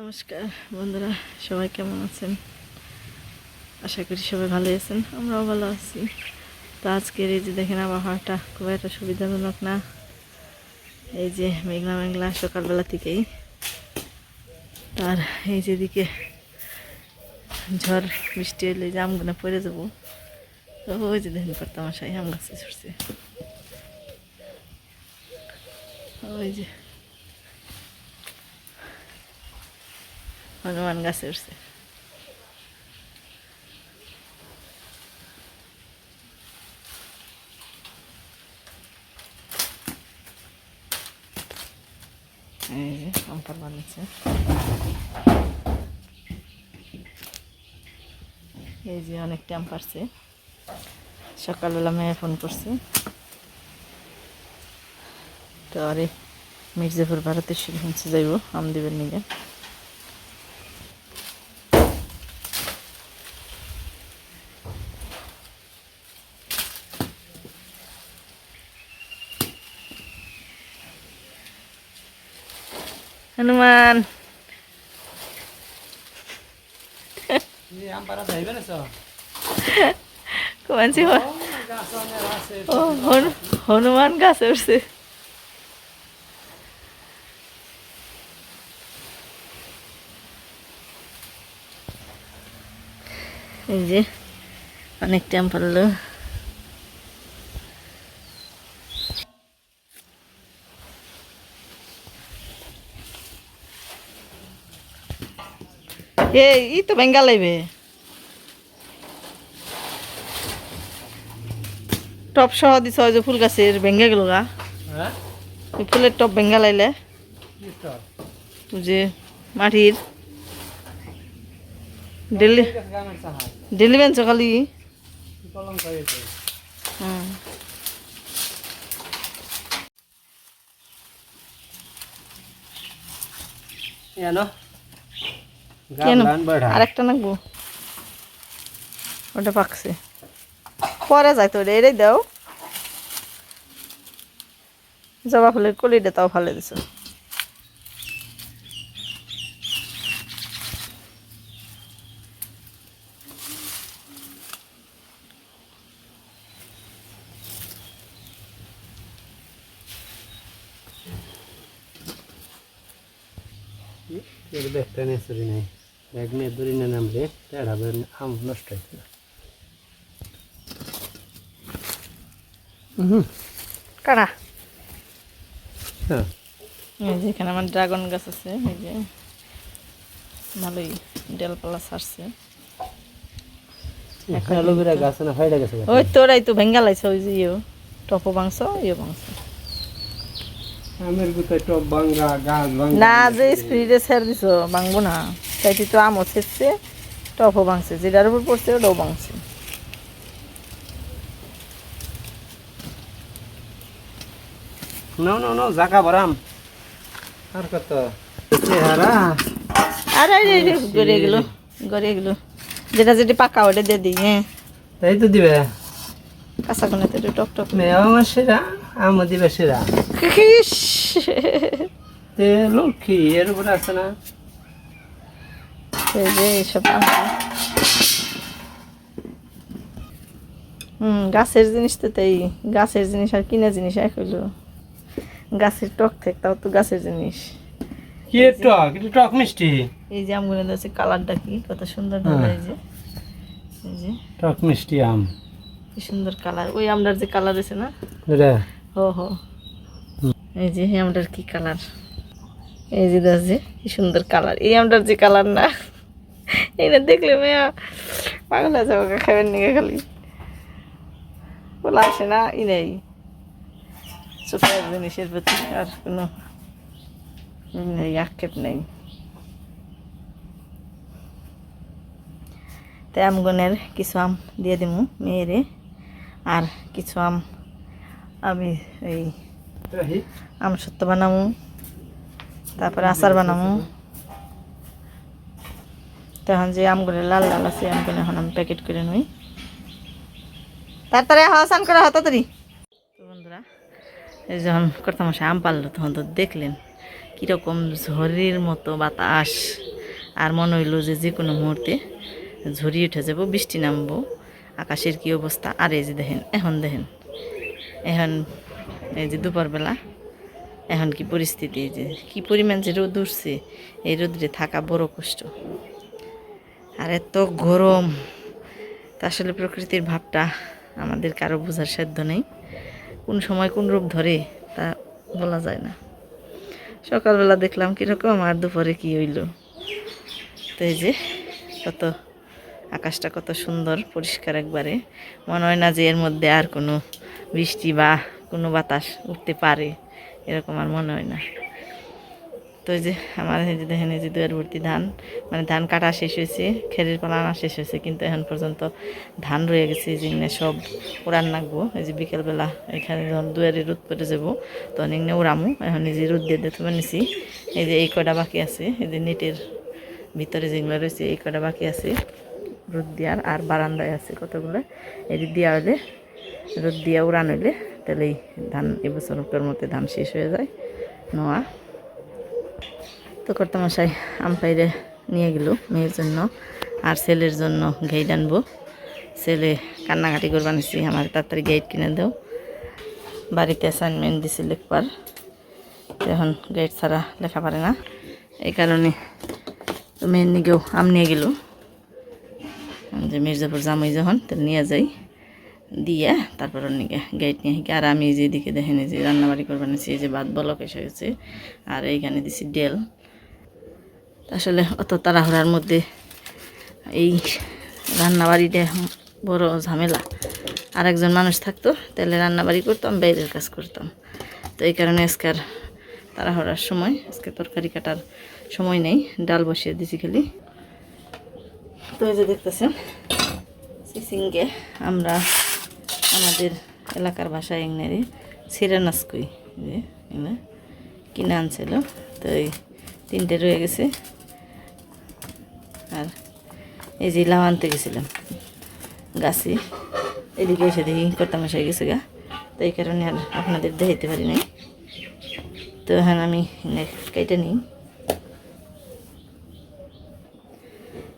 নমস্কার, বন্ধুরা, সবাই কেমন আছেন? আশা করি সবাই ভালো আছেন, আমরাও ভালো আছি। তো আজকের এই যে দেখেন, আবহাওয়াটা খুব একটা সুবিধাজনক না। এই যে মেঘলা মেঘলা সকালবেলা থেকেই। আর এই যেদিকে ঝড় বৃষ্টি এলে যে আমগুলো পড়ে যাব। তো ওই যে দেখেন, কর্তামশাই আম গাছে ছুটছে। ওই যে হনুমান গাছে উঠছে এই যে অনেকটা আম পারছে। সকালবেলা মেয়ে ফোন করছে। তো আরে মির্জাপুর ভারতের হচ্ছে যাইব আম দেবের নিগে হনুমান আম পাড়া যাইবে না কমানছি হনুমান গাছে উঠছে এই যে অনেক টাইম পড়ল এই তো বেঙ্গাল লাইবে টপ সহ দিছ ওই যে ফুল গাছের ভেঙে গেল গা। হ্যাঁ? ফুলের টপ ভেঙ্গা লাইলে। যে মাটির। ডেলি ডেলি বেঞ্চ খালি। হুম। কেন? আরেকটা নাকবো। ওটা পাকছে। পরে যাইতো রে এটাই দাও। জবা ফুলের কলিটা তাও ফালে দিছ। ব্যাগটা নিয়ে চুরি নাই ব্যাগ নিয়ে দূরে নিয়ে নামলে আম নষ্ট হয়েছিল কারা? হ্যাঁ। এখানে আমার ড্রাগন গাছ আছে এই যে ভালোই ডালপালা ছাড়ছে অ্যালোভেরা গাছ না ফাইডা গেছে ওই তোরাই তো ভেঙ্গা লাইছ ওই যে ইয়ে ইয়ে না যে স্পিডে ছেড়ে দিছ ভাঙবো না। তাইতে তো আমও ছেড়ছে টপও ভাঙছে যেটার উপর পড়ছে ওটাও ভাঙছে। নাও নাও নাও জাকা ভরাম আর কত? চেহারা। আর গড়িয়ে গেল গড়িয়ে গেল। যেটা যেটা পাকা ওটা দিয়ে দিই হ্যাঁ। তাই তো দিবে। কাঁচা কোনাতে একটু টক টক। মেয়ে আমার সেরা আমও দিবে সেরা। তে লক্ষ্মী এর উপরে আছে না? এই যে এইসব হুম গাছের জিনিস তো তাই গাছের জিনিস আর কিনা জিনিস এক হইল। গাছের টক থেকে তাও তো গাছের জিনিস। কি টক? এটা টক মিষ্টি। এই যে আমগুলো আছে কালারটা কি? কত সুন্দর হ্যাঁ। এই যে এই যে। টক মিষ্টি আম। কি সুন্দর কালার। ওই আমটার যে কালার আছে না? রে হো হো। এই যে এই আমটার কি কালার? এই যে দেখ যে কি সুন্দর কালার। এই আমটার যে কালার না? এইটা দেখলে মেয়া পাগল আছে ওকে খাবেন নিকে খালি। বলা আসে না ই নেই। চোখের জিনিসের প্রতি আর কোনো আক্ষেপ নেই তাই আমগনের কিছু আম দিয়ে দিমু মেয়েরে। আর কিছু আম আমি এই আম সত্য বানামু। তারপরে আচার বানামু। তখন যে আমগুলো লাল লাল আছে আমগুলো এখন আমি প্যাকেট করে নই। তাড়াতাড়ি হাওয়া স্নান করা তাড়াতাড়ি। তো বন্ধুরা এই যখন কর্তামশাই আম পারল, তখন তো দেখলেন কীরকম ঝড়ের মতো বাতাস। আর মনে হইল যে যে কোনো মুহূর্তে ঝরি উঠে যাব, বৃষ্টি নামবো, আকাশের কি অবস্থা। আর এই যে দেখেন, এখন দেখেন, এখন এই যে দুপুরবেলা, এখন কি পরিস্থিতি, এই যে কি পরিমাণ যে রোদ উঠছে, এই রোদ্রে থাকা বড় কষ্ট। আর এত গরম, তা আসলে প্রকৃতির ভাবটা আমাদের কারও বোঝার সাধ্য নেই। কোন সময় কোন রূপ ধরে তা বলা যায় না। সকালবেলা দেখলাম কীরকম আর দুপুরে কী হইল। তো এই যে কত আকাশটা কত সুন্দর, পরিষ্কার একবারে। মনে হয় না যে এর মধ্যে আর কোনো বৃষ্টি বা কোনো বাতাস উঠতে পারে, এরকম আর মনে হয় না। তো যে আমার এই যে দেখেন যে দুয়ার ভর্তি ধান মানে ধান কাটা শেষ হয়েছে খেরের পালা আনা শেষ হয়েছে, কিন্তু এখন পর্যন্ত ধান রয়ে গেছে, এই যে সব উড়ান নাকবো, এই যে বিকেলবেলা এখানে যখন দুয়ারে রোদ পড়ে যাব তখন এখানে উড়ামো, এখন এই যে রোদ দিয়ে দিতে নিছি, এই যে এই কটা বাকি আছে, এই যে নেটের ভিতরে যেগুলো রয়েছে, এই কটা বাকি আছে, রোদ দেওয়ার আর বারান্দায় আছে কতগুলো এটি দেওয়া হলে রোদ দিয়া উড়ান হইলে তাহলে এই ধান এবছর মধ্যে ধান শেষ হয়ে যায়, নোয়া। তো কর্তামশাই আম্পাইরে নিয়ে গেল মেয়ের জন্য আর ছেলের জন্য গেইট আনব। ছেলে কান্নাকাটি করে বানিয়েছি আমার তাড়াতাড়ি গেইট কিনে দাও। বাড়িতে অ্যাসাইনমেন্ট দিছি লিখবার। এখন গেট ছাড়া লেখা পারে না। এই কারণে তো মেয়ের নিকেও আম নিয়ে গেল। যে মির্জাপুর জামাই যখন, তো নিয়ে যাই। দিয়ে তারপর নিকে গেট নিয়ে গিয়ে আর আমি যেদিকে দেখেন এই যে রান্নাবাড়ি করবার নিয়েছি যে ভাত বলক এসে গেছে। আর এইখানে দিছি ডেল। আসলে অত তাড়াহুড়ার মধ্যে এই রান্নাবাড়িটা বড় ঝামেলা। আর একজন মানুষ থাকতো, তাহলে রান্নাবাড়ি করতাম, বাইরের কাজ করতাম। তো এই কারণে আজকে আর তাড়াহুড়ার সময়, আজকে তরকারি কাটার সময় নেই, ডাল বসিয়ে দিছি খালি। তো এই যে দেখতেছেন, সিসিংকে আমরা আমাদের এলাকার ভাষায় ইংরেজি সিরানাস কই যে এগুলো কিনে আনছিল। তো এই তিনটে রয়ে গেছে। আর এই যে লাউ আনতে গেছিলাম, গাছে। এদিকে এসে দেখি কর্তা মশাই গেছে গা। তো এই কারণে আর আপনাদের দেখাইতে পারি নাই। তো এখন আমি কেটে নিই।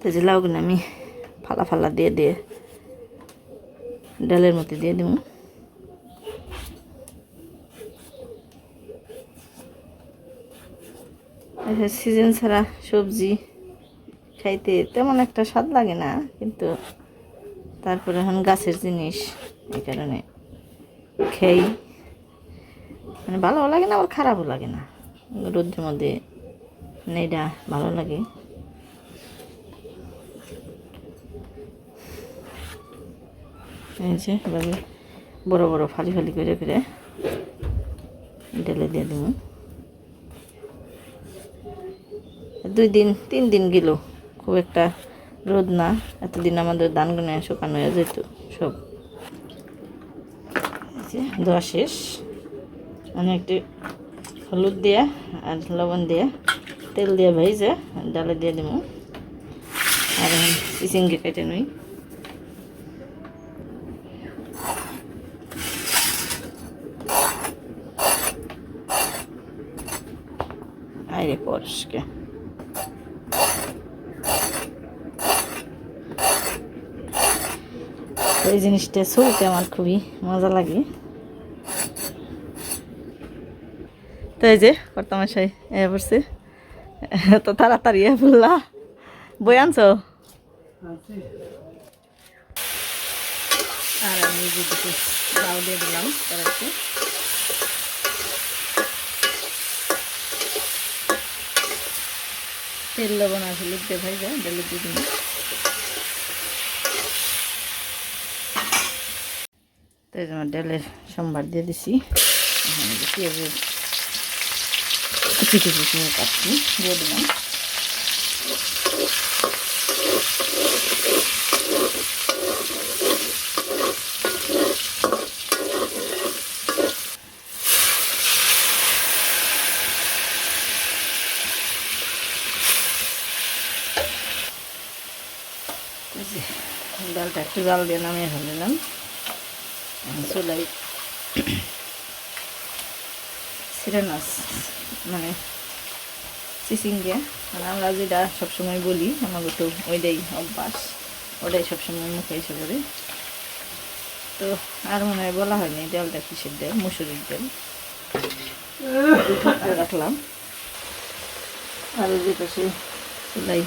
তো যে লাউগুলো আমি ফালা ফালা দিয়ে দিয়ে ডালের মধ্যে দিয়ে দেবো। সিজন ছাড়া সবজি খাইতে তেমন একটা স্বাদ লাগে না, কিন্তু তারপরে এখন গাছের জিনিস, এই কারণে খেই। মানে ভালোও লাগে না, আবার খারাপও লাগে না। রোদ্রের মধ্যে নেইটা ভালো লাগে। এই যে এভাবে বড় বড় ফালি ফালি করে করে ঢেলে দিয়ে দেবো। দুই দিন, তিন দিন গেল। খুব একটা রোদ না। এতদিন আমাদের ধানগুলো শুকানো হয়ে যেত সব। ধোয়া শেষ। মানে একটু হলুদ দিয়া আর লবণ দিয়ে তেল দিয়ে ভেজে ডালে দিয়ে দিব আর চিচিঙ্গে কেটে নই। আরে পরশকে। তো এই জিনিসটা চলতে আমার খুবই মজা লাগে। তো এই যে বর্তমান কর্তামশাই এ পড়ছে। তো তাড়াতাড়ি এ বললা বই আনছো? আর আমি দিলাম তেল, লবণ দিয়ে ভাই যায় ডালে দিয়ে তো এই যে আমার ডালের সোমবার দিয়ে দিছি। পেঁয়াজের কুচি করে কাটছি, দিয়ে দিলাম। ডালটা একটু জাল দিয়ে নামিয়ে ফেললাম চুলাই সিরে মাছ মানে চিচিঙ্গে মানে আমরা যেটা সবসময় বলি আমাকে তো ওইটাই অভ্যাস। ওটাই সবসময় মুখে এসে করি তো আর মনে হয় বলা হয়নি, ডালটা কিসের ডাল? মুসুরির ডাল। রাখলাম। আর ওই পাশে চুলাই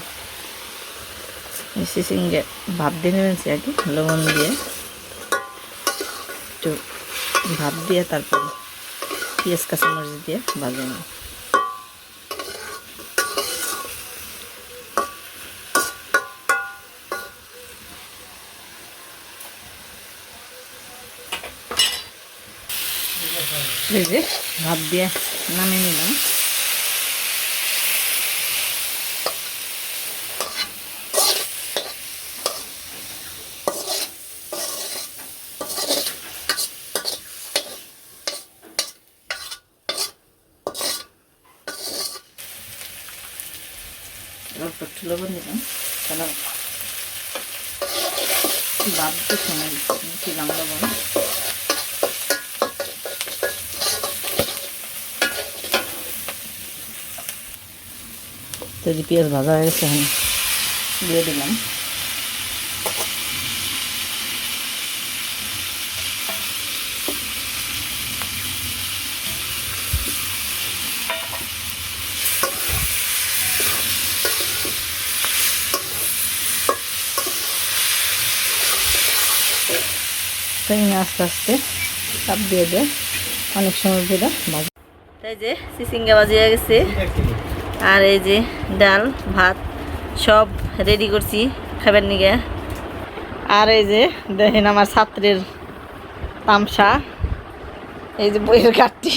চিচিঙ্গে ভাত দিয়ে নেবেন আর কি লবণ দিয়ে। একটু ভাত দিয়ে তারপর পেঁয়াজ, কাঁচামরিচ দিয়ে ভাজে নেব। এই যে ভাত দিয়ে নামিয়ে নিলাম অল্প একটু লবণ দিলাম কারণ বাদতে সময় দিলাম লবণ তৈরি পেঁয়াজ ভাজা হয়ে গেছে এখন দিয়ে দিলাম। আস্তে আস্তে চাপ দিয়ে দেয় অনেক সময় ধরে ভাজা। তাই যে সিসিঙ্গা বাজিয়ে গেছে। আর এই যে ডাল ভাত সব রেডি করছি খাবার নিগে আর এই যে দেখেন আমার ছাত্রের তামসা। এই যে বইয়ের কাটটি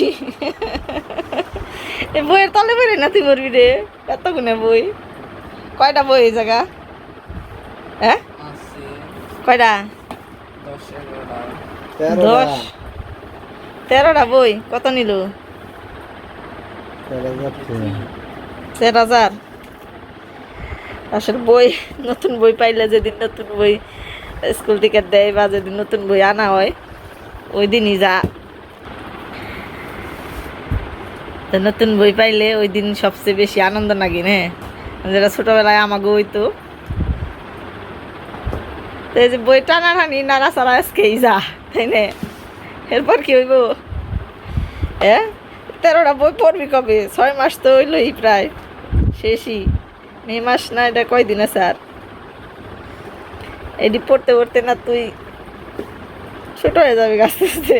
এই বইয়ের তলে বেরোয় না তুই মরবি রে এতগুনে বই। কয়টা বই এই জায়গা? হ্যাঁ? কয়টা? দশ তেরোটা। বই কত নিল? চার হাজার। আসলে বই, নতুন বই পাইলে যেদিন নতুন বই স্কুল থেকে দেয় বা যেদিন নতুন বই আনা হয়, ওই দিনই যা। নতুন বই পাইলে ওই দিন সবচেয়ে বেশি আনন্দ নাকি নে? যেটা ছোটবেলায় আমাকে হইতো। তো এই যে বই টানাটানি নাড়াচাড়া আজকেই যা, তাই না? এরপর কি হইব? হ্যাঁ তেরোটা বই পড়বি কবে? ছয় মাস তো হইলই প্রায়। শেষই। মে মাস না এটা কয়দিন আছে আর? এটি পড়তে পড়তে না তুই ছোট হয়ে যাবে আস্তে আস্তে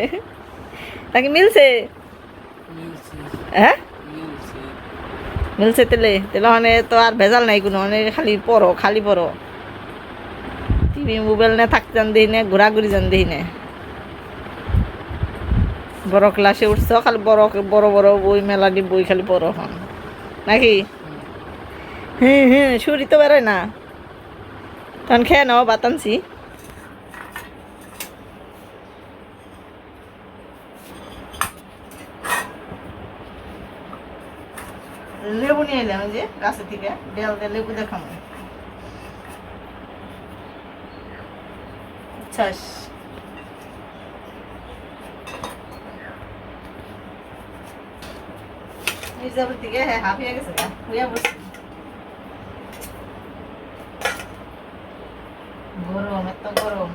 নাকি মিলছে? হ্যাঁ? মিলছে। তেলে? তেলে মানে তো আর ভেজাল নাই কোনো মানে খালি পড়ো খালি পড়ো টিভি মোবাইল না থাকতে যান দিই না ঘোরাঘুরি যান দিই না। বড় ক্লাসে উঠছ খালি বড় বড় বড় বই মেলাডি বই খালি পড়ো হন নাকি? হ্যাঁ হ্যাঁ ছুরি তো বেরোয় না। তখন খেয়ে নাও বাতানছি লেবু নিয়ে এলাম যে, গাছের থেকে। ডেল দিয়ে লেবু দেখাম চাষ মির্জাপুর থেকে হ্যাঁ হাফিয়ে গেছে গা। হইয়া বসছি গরম এত গরম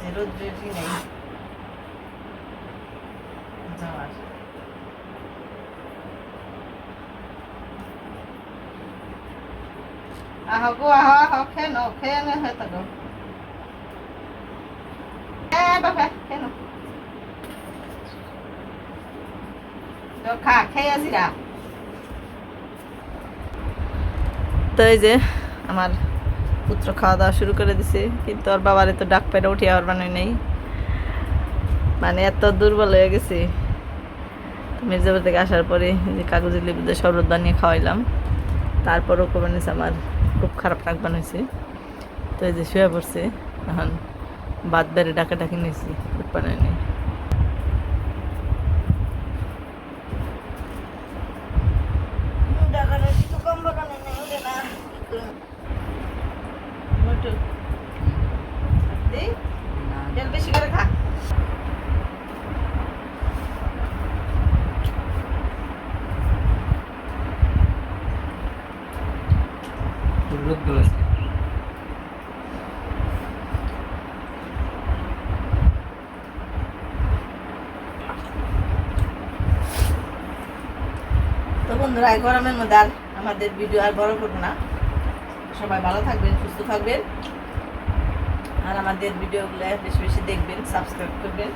যে রোদ্রের কি নেই যাওয়ার খেয়ে তো খা এই যে আমার পুত্র খাওয়া দাওয়া শুরু করে দিছে, কিন্তু ওর বাবারে তো ডাক পেটে উঠিয়ে আর মানে নেই। মানে এত দুর্বল হয়ে গেছে। মির্জাপুর থেকে আসার পরে যে কাগজের লেবুদের শরবত বানিয়ে খাওয়াইলাম। তারপরও বানিয়েছে আমার খুব খারাপ নাক বানাইছে। তো এই যে শুয়ে পড়ছে, এখন বাদ বেড়ে ডাকা ডাকি নিয়েছি বানাই নেই বেশি করে খা রোদ্দুর আছে তো বন্ধুরা, এই গরমের মধ্যে আর আমাদের ভিডিও আর বড় করব না। সবাই ভালো থাকবেন, সুস্থ থাকবেন। আর আমাদের ভিডিওগুলো বেশি বেশি দেখবেন সাবস্ক্রাইব করবেন।